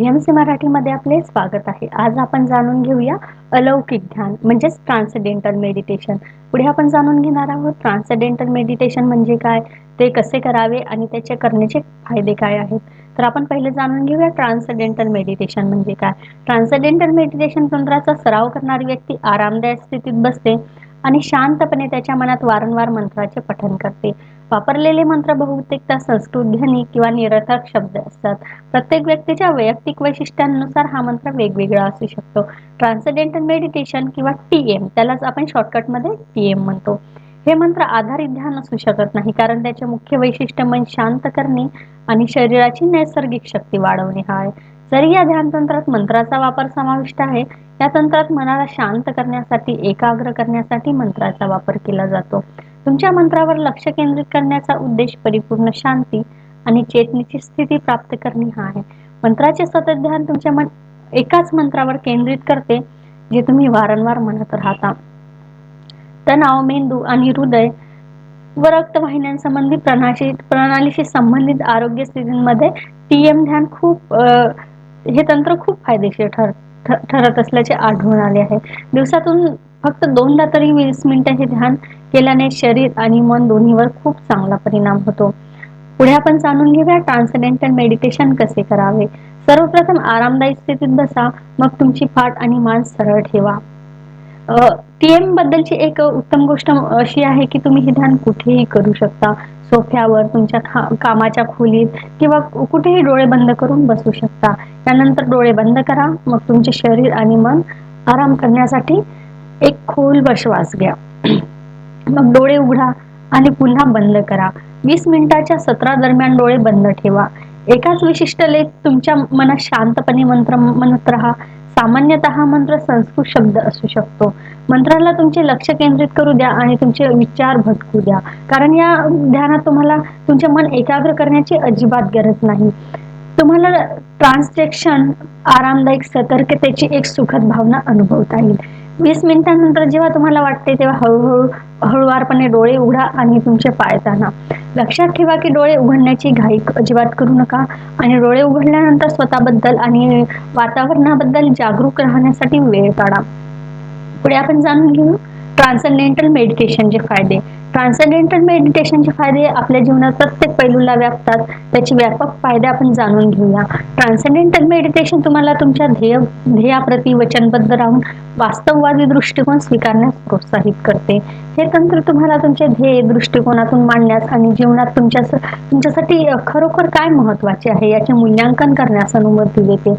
VMC मराठीमध्ये आपले स्वागत आहे. आज आपण जाणून घेऊया अलौकिक ध्यान म्हणजेच ट्रान्सडेंटल मेडिटेशन पुढे आपण जाणून घेणार आहोत ट्रान्सडेंटल मेडिटेशन म्हणजे काय ते कसे करावे आणि त्याचे करण्याचे फायदे काय आहेत? तर आपण पहिले जाणून घेऊया ट्रान्सडेंटल मेडिटेशन म्हणजे काय. ट्रान्सडेंटल मेडिटेशन तंत्राचा सराव करणारी व्यक्ती आरामदायक स्थितीत बसते. आणि शांतपणे त्याच्या मनात वारंवार मंत्राचे पठन करते. वापरलेले मंत्र बहुतेकदा संस्कृत ध्वनी किंवा निरर्थक शब्द असतात. प्रत्येक व्यक्तीच्या वैयक्तिक वैशिष्ट्यांनुसार हा मंत्र वेगवेगळा असू शकतो. ट्रान्सडेंटल मेडिटेशन किंवा टी एम त्यालाच आपण शॉर्टकटमध्ये टी एम म्हणतो. हे मंत्र आधारित ध्यान असू शकत नाही कारण त्याचे मुख्य वैशिष्ट्य मन शांत करणे आणि शरीराची नैसर्गिक शक्ती वाढवणे हा आहे. जरी या ध्यान तंत्रात मंत्राचा वापर समाविष्ट आहे. या तंत्रात मनाला शांत करण्यासाठी एकाग्र करण्यासाठी मंत्राचा वापर केला जातो. तुमच्या मंत्रावर लक्ष केंद्रित करण्याचा उद्देश परिपूर्ण शांती आणि चेतनेची स्थिती प्राप्त करणे हा आहे. मंत्राचे सतत ध्यान तुमच्या मन एकाच मंत्रावर केंद्रित करते जे तुम्ही वारंवार म्हणत राहता. तणाव मेंदू आणि हृदय व रक्तवाहिन्यांसंबंधी प्रणाशी प्रणालीशी संबंधित आरोग्य स्थितींमध्ये टी एम ध्यान खूप हे तंत्र खूप फायदेशीर ठर ठरत असल्याचे आढळून आले आहे. दिवसातून फक्त दोनदा तरी वीस मिनिटं हे ध्यान केल्याने शरीर आणि मन दोन्हीवर खूप चांगला परिणाम होतो. पुढे आपण जाणून घेऊया ट्रान्सडेंटल मेडिटेशन कसे करावे. सर्वप्रथम आरामदायी स्थितीत बसा मग तुमची पाठ आणि मान सरळ ठेवा. टीएम बद्दलची एक उत्तम गोष्ट अशी आहे की तुम्ही हे ध्यान कुठेही करू शकता. सोफ्यावर तुमच्या कामाच्या खोलीत किंवा कुठेही डोळे बंद करून बसू शकता. त्यानंतर डोळे बंद करा. मग तुमचे शरीर आणि मन आराम करण्यासाठी एक खोल श्वास घ्या. मग डोळे उघडा आणि पुन्हा बंद करा. वीस मिनिटाच्या सतरा दरम्यान डोळे बंद ठेवा. एकाच विशिष्ट लेख तुमच्या मनात शांतपणे मंत्र म्हणत राहा. सामान्यतः हा मंत्र संस्कृत शब्द असू शकतो. मंत्राला तुमचे लक्ष केंद्रित करू द्या आणि तुमचे विचार भटकू द्या. कारण या ध्यानात तुम्हाला तुमचे मन एकाग्र करण्याची अजिबात गरज नाही. तुम्हाला ट्रान्सजेक्शन आरामदायक सतर्कतेची एक सुखद भावना अनुभवता येईल. वीस मिनिटांनंतर जेव्हा तुम्हाला वाटते तेव्हा हळूहळू हळूवारपणे डोळे उघडा आणि तुमचे पाय ताना लक्षात ठेवा की डोळे उघडण्याची घाई अजिबात करू नका आणि डोळे उघडल्यानंतर स्वतःबद्दल आणि वातावरणाबद्दल जागरूक राहण्यासाठी वेळ काढा. पुढे आपण जाणून घेऊ. ट्रान्संडेंटल मेडिटेशनचे फायदे. ट्रान्सेंडेंटल मेडिटेशनचे फायदे आपल्या जीवनात प्रत्येक पैलूला व्यापतात. त्याचे व्यापक फायदे आपण जाणून घेऊया. ट्रान्सेंडेंटल मेडिटेशन तुम्हाला तुमच्या ध्येय ध्येयाप्रती वचनबद्ध राहून वास्तववादी दृष्टिकोन स्वीकारण्यास प्रोत्साहित करते. हे तंत्र तुम्हाला तुमचे ध्येय दृष्टिकोनातून मांडण्यास आणि जीवनात तुमच्या तुमच्यासाठी खरोखर काय महत्त्वाचे आहे याचे मूल्यांकन करण्यास अनुमती देते.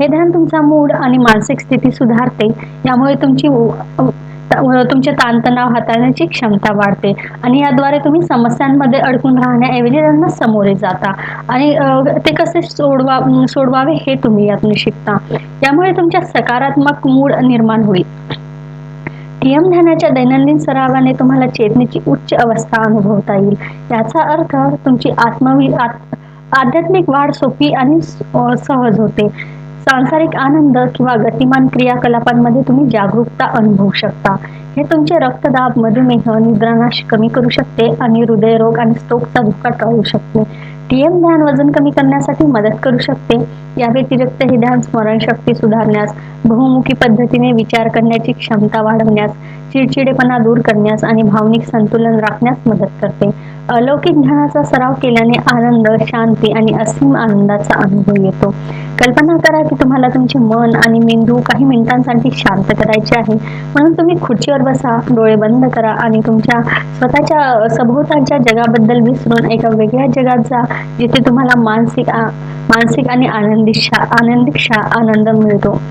हे ध्यान तुमचा मूड आणि मानसिक स्थिती सुधारते. यामुळे तुमची तुमचे ताणतणाव हाताळण्याची क्षमता वाढते. आणि याद्वारे तुम्ही समस्यांमध्ये अडकून राहण्याऐवजी त्यांना सामोरे जाता. आणि ते कसे सोडवा सोडवावे हे तुम्ही यातून शिकता. यामुळे तुमच्या सकारात्मक मूड निर्माण होईल. नियम ध्यानाच्या दैनंदिन सरावाने तुम्हाला चेतनेची उच्च अवस्था अनुभवता येईल. याचा अर्थ तुमची आत्मवि आध्यात्मिक वाढ सोपी आणि सहज होते. सांसारिक आनंद किंवा गतिमान क्रियाकलापांमध्ये तुम्ही जागरूकता अनुभवू शकता. हे तुमचे रक्तदाब मधुमेह निद्रानाश कमी करू शकते आणि हृदयरोग आणि स्ट्रोकचा धोका टाळू शकते. टीएम ध्यान वजन कमी करण्यासाठी मदत करू शकते. या व्यतिरिक्त हे ध्यान स्मरणशक्ती सुधारण्यास बहुमुखी पद्धतीने विचार करण्याची क्षमता वाढवण्यास चिडचिडेपणा दूर करण्यास आणि भावनिक संतुलन राखण्यास मदत करते. अलौकिक ध्यानाचा सराव केल्याने आनंद शांती आणि असीम आनंदाचा अनुभव येतो. कल्पना करा की तुम्हाला तुमचे मन आणि मेंदू काही मिनिटांसाठी शांत करायचे आहे. म्हणून तुम्ही खुर्चीवर बसा डोळे बंद करा आणि तुमच्या स्वतःच्या सभोवतालच्या जगाबद्दल विसरून एका वेगळ्या जगात जा जिथे तुम्हाला मानसिक मानसिक आणि आनंदी आनंदी आनंद मिळतो.